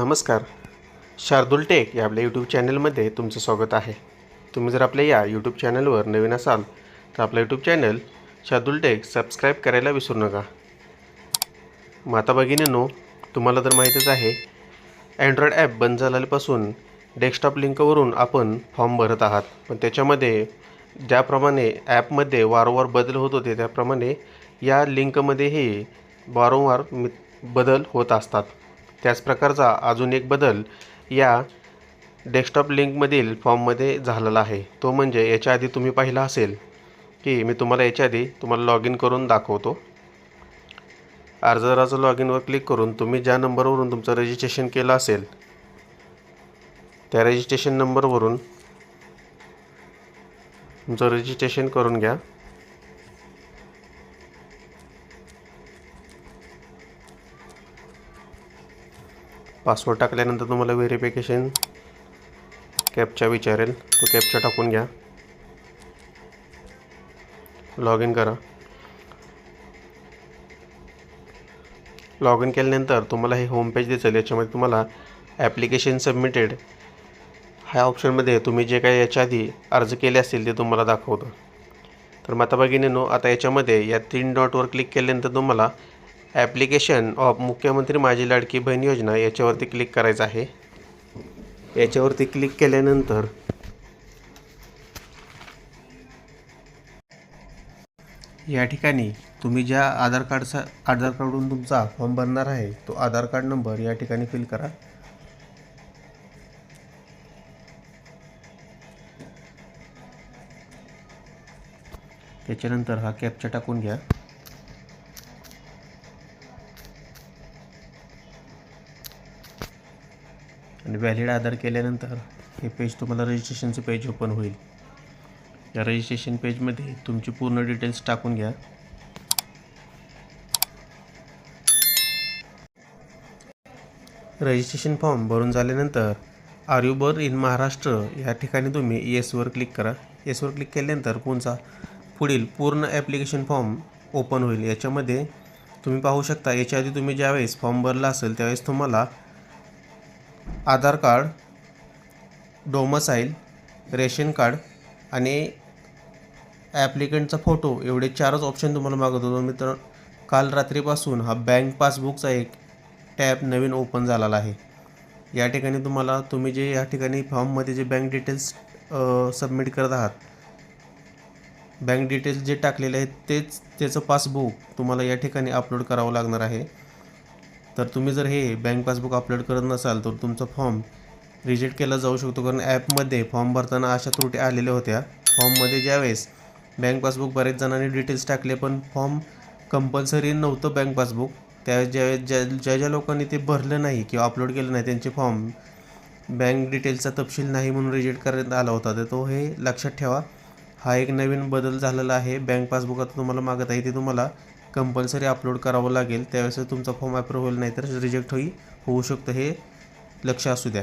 नमस्कार. शार्दुल टेक या आपल्या यूट्यूब चॅनलमध्ये तुमचं स्वागत आहे. तुम्ही जर आपल्या या यूट्यूब चॅनलवर नवीन असाल तर आपलं YouTube channel Shardul tech subscribe करायला विसरू नका. माता भगिनीनो तुम्हाला तर माहीतच आहे अँड्रॉईड ॲप बंद झाल्यापासून डेस्कटॉप लिंकवरून आपण फॉर्म भरत आहात. पण त्याच्यामध्ये ज्याप्रमाणे ॲपमध्ये वारंवार बदल होत होते त्याप्रमाणे या लिंकमध्येही वारंवार मि- बदल होत असतात. त्याच प्रकारचा अजून एक बदल या डेस्कटॉप लिंकमधील फॉर्ममध्ये झालेला आहे. तो म्हणजे याच्या आधी तुम्ही पाहिला असेल की मी तुम्हाला याच्या आधी तुम्हाला लॉग इन करून दाखवतो. अर्जदाराचं लॉग इनवर क्लिक करून तुम्ही ज्या नंबरवरून तुमचं रजिस्ट्रेशन केलं असेल त्या रजिस्ट्रेशन नंबरवरून तुमचं रजिस्ट्रेशन करून घ्या. पासवर्ड टाकल्यानंतर तुम्हाला व्हेरिफिकेशन कॅपचा विचारेल. तो कॅपचा टाकून घ्या. लॉग इन करा. लॉग इन केल्यानंतर तुम्हाला हे होम पेज दिसेल. याच्यामध्ये तुम्हाला ॲप्लिकेशन सबमिटेड ह्या ऑप्शनमध्ये तुम्ही जे काही याच्या आधी अर्ज केले असतील ते तुम्हाला दाखवतं. तर माता भगिनीनो आता याच्यामध्ये या तीन डॉटवर क्लिक केल्यानंतर तुम्हाला ॲप्लिकेशन ऑफ मुख्यमंत्री माझी लाडकी बहीण योजना याच्यावरती क्लिक करायचं आहे. याच्यावरती क्लिक केल्यानंतर या ठिकाणी तुम्ही ज्या आधार कार्डचा आधार कार्डवरून तुमचा फॉर्म भरणार आहे तो आधार कार्ड नंबर या ठिकाणी फिल करा. त्याच्यानंतर हा कॅपचा टाकून घ्या. आणि व्हॅलिड आधार केल्यानंतर हे पेज तुम्हाला रजिस्ट्रेशनचं पेज ओपन होईल. या रजिस्ट्रेशन पेजमध्ये तुमची पूर्ण डिटेल्स टाकून घ्या. रजिस्ट्रेशन फॉर्म भरून झाल्यानंतर are you born in Maharashtra? या ठिकाणी तुम्ही येसवर क्लिक करा. येसवर क्लिक केल्यानंतर तुमचा पुढील पूर्ण ॲप्लिकेशन फॉर्म ओपन होईल. याच्यामध्ये तुम्ही पाहू शकता याच्या आधी तुम्ही ज्यावेळेस फॉर्म भरला असेल त्यावेळेस तुम्हाला Aadhaar card domicile ration card आणि ॲप्लिकंटचा फोटो. एवढे चारच ऑप्शन तुम्हाला मागत होतो मित्र. काल रात्रीपासून हा बँक पासबुकचा एक टॅब नवीन ओपन झालेला आहे. या ठिकाणी तुम्हाला तुम्ही जे या ठिकाणी फॉर्ममध्ये जे बँक डिटेल्स सबमिट करत आहात बँक डिटेल्स जे टाकलेले आहेत तेच त्याचं पासबुक तुम्हाला या ठिकाणी अपलोड करावं लागणार आहे. तर तुम्ही जर हे बँक पासबुक अपलोड करत नसाल तर तुमचा फॉर्म रिजेक्ट केला जाऊ शकतो. कारण ॲपमध्ये फॉर्म भरताना अशा त्रुटी आलेल्या होत्या. फॉर्ममध्ये ज्यावेळेस बँक पासबुक बरेच जणांनी डिटेल्स टाकले पण फॉर्म कंपल्सरी नव्हतं बँक पासबुक त्यावेळेस ज्यावेळेस ज्या ज्या ज्या लोकांनी ते भरलं नाही किंवा अपलोड केलं नाही त्यांचे फॉर्म बँक डिटेल्सचा तपशील नाही म्हणून रिजेक्ट करण्यात आला होता. तर तो हे लक्षात ठेवा. हा एक नवीन बदल झालेला आहे. बँक पासबुक आता तुम्हाला मागत आहे. ते तुम्हाला कंपल्सरी अपलोड करावं लागेल त्यावेळेस तुमचा फॉर्म अप्रूव्ह होईल नाही तर रिजेक्ट होई होऊ शकतं हे लक्ष असू द्या.